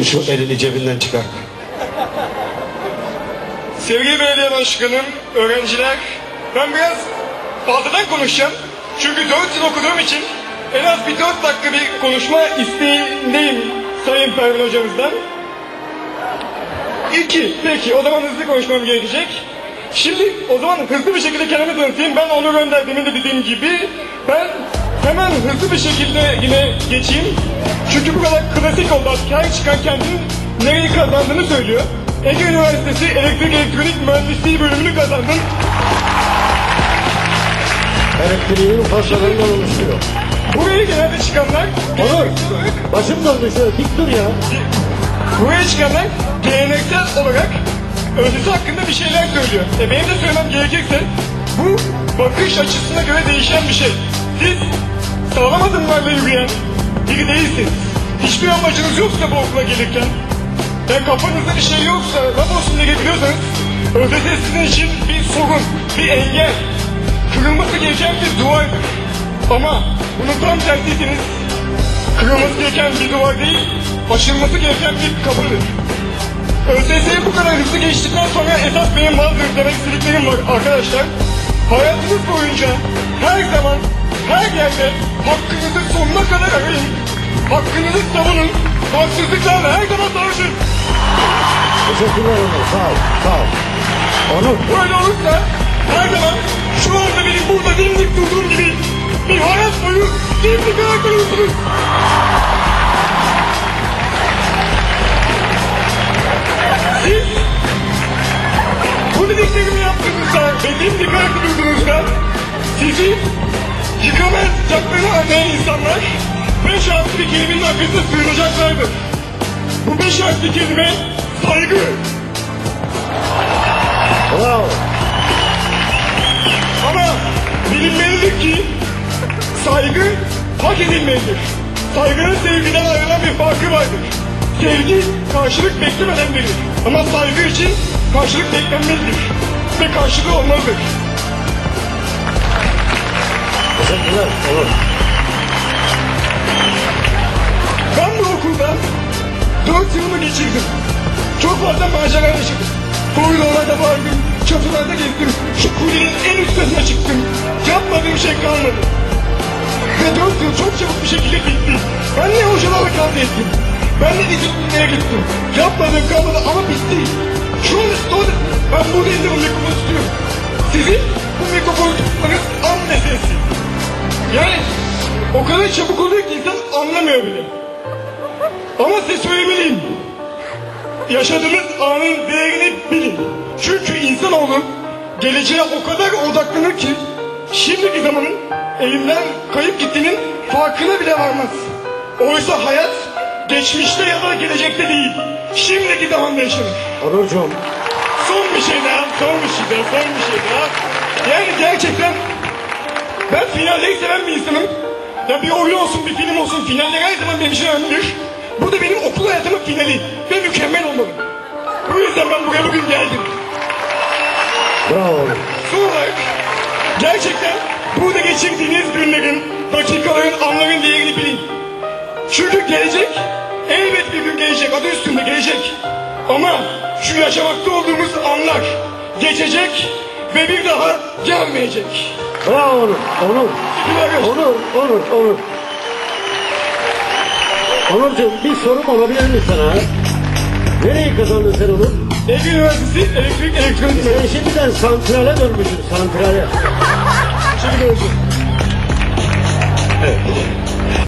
Şu elini cebinden çıkar. Sevgili belediye başkanım, öğrenciler, ben biraz fazladan konuşacağım. Çünkü 4 yıl okuduğum için en az bir 4 dakika bir konuşma isteğindeyim Sayın Pervin hocamızdan. İki, peki o zaman hızlı konuşmam gerekecek. Şimdi o zaman hızlı bir şekilde kendimi tanıtayım. Ben onu gönderdiğimin de dediğim gibi ben hemen hızlı bir şekilde yine geçeyim. Çünkü bu kadar klasik oldu. Her çıkan kendinin nereyi kazandığını söylüyor. Ege Üniversitesi Elektrik Elektronik Mühendisliği bölümünü kazandım. Elektriğin parçalarından oluşuyor. Buraya genelde çıkanlar Olur. Başım döndü şöyle dik dur ya. Buraya çıkanlar geleneksel olarak ötesi hakkında bir şeyler söylüyor. E benim de söylemem gerekirse bu bakış açısına göre değişen bir şey. Siz adımlarla yürüyen biri değilsiniz. Hiçbir amacınız yoksa bu okula gelirken ve kafanızda bir şey yoksa laf olsun diye geliyorsanız ÖDS sizin için bir sorun, bir engel. Kırılması gereken bir duvar. Ama bunun tam tersiyseniz kırılması gereken bir duvar değil, aşılması gereken bir kapıdır. ÖSS'ye bu kadar hızlı geçtikten sonra esas benim bazı demek istediklerim var arkadaşlar. Hayatınız boyunca her zaman, her yerde hakkınızı sonuna kadar arayın. Hakkınızı savunun. Haksızlıklarla her zaman savaşın. Teşekkürler Onur. Sağ ol. Sağ ol. Onur. Böyle olursa her zaman şu anda benim burada dimdik durduğum gibi bir hayat boyu dimdik ayakta durursunuz. Dediklerimi yaptığınızda ve dimdik ayakta durduğunuzda sizi yıkamayacaklarını anlayan insanlar beş harfli kelimenin arkasına sığınacaklardır. Bu beş harfli kelime saygı. Bravo. Ama bilinmelidir ki saygı hak edilmelidir. Saygının sevgiden ayrılan bir farkı vardır. Sevgi karşılık beklemeden verilir. Ama saygı için karşılık beklenmelidir. Ve karşılığı olmalıdır. Teşekkürler. Onur. Ben bu okulda dört yılımı geçirdim. Çok fazla macera yaşadım. Koridorlarda vardım, çatılarda gezdim. Şu kulenin en üst katına çıktım. Yapmadığım şey kalmadı. Ve dört yıl çok çabuk bir şekilde bitti. Ben ne hocalarla kavga ettim. Ben de disiplinlere gittim. Yapmadığım kalmadı ama bitti. Şu an. Ben bu mikrofonu o kadar çabuk oluyor ki insan anlamıyor bile. Ama size söylemeliyim. Yaşadığınız anın değerini bilin. Çünkü insanoğlu geleceğe o kadar odaklanır ki şimdiki zamanın elinden kayıp gittiğinin farkına bile varmaz. Oysa hayat geçmişte ya da gelecekte değil. Şimdiki zamanda yaşanır. Onurcuğum. Son bir şey daha, son bir şey daha, son bir şey daha. Yani gerçekten ben finalleri seven bir insanım. Ya bir oyun olsun, bir film olsun, finaller her zaman benim için önemlidir. Bu da benim okul hayatımın finali ve mükemmel olmalı. Bu yüzden ben buraya bugün geldim. Bravo. Son olarak gerçekten burada geçirdiğiniz günlerin, dakikaların, anların değerini bilin. Çünkü gelecek, elbet bir gün gelecek, adı üstünde gelecek. Ama şu yaşamakta olduğumuz anlar geçecek ve bir daha gelmeyecek. Bravo Onur. Onur. Onur. Onur. Onur. Onurcuğum bir sorum olabilir mi sana? Nereyi kazandın sen Onur? Ege Üniversitesi Elektrik Elektronik Sen şimdiden santrale dönmüşsün. Santrale. Şimdi göreceğiz. Evet.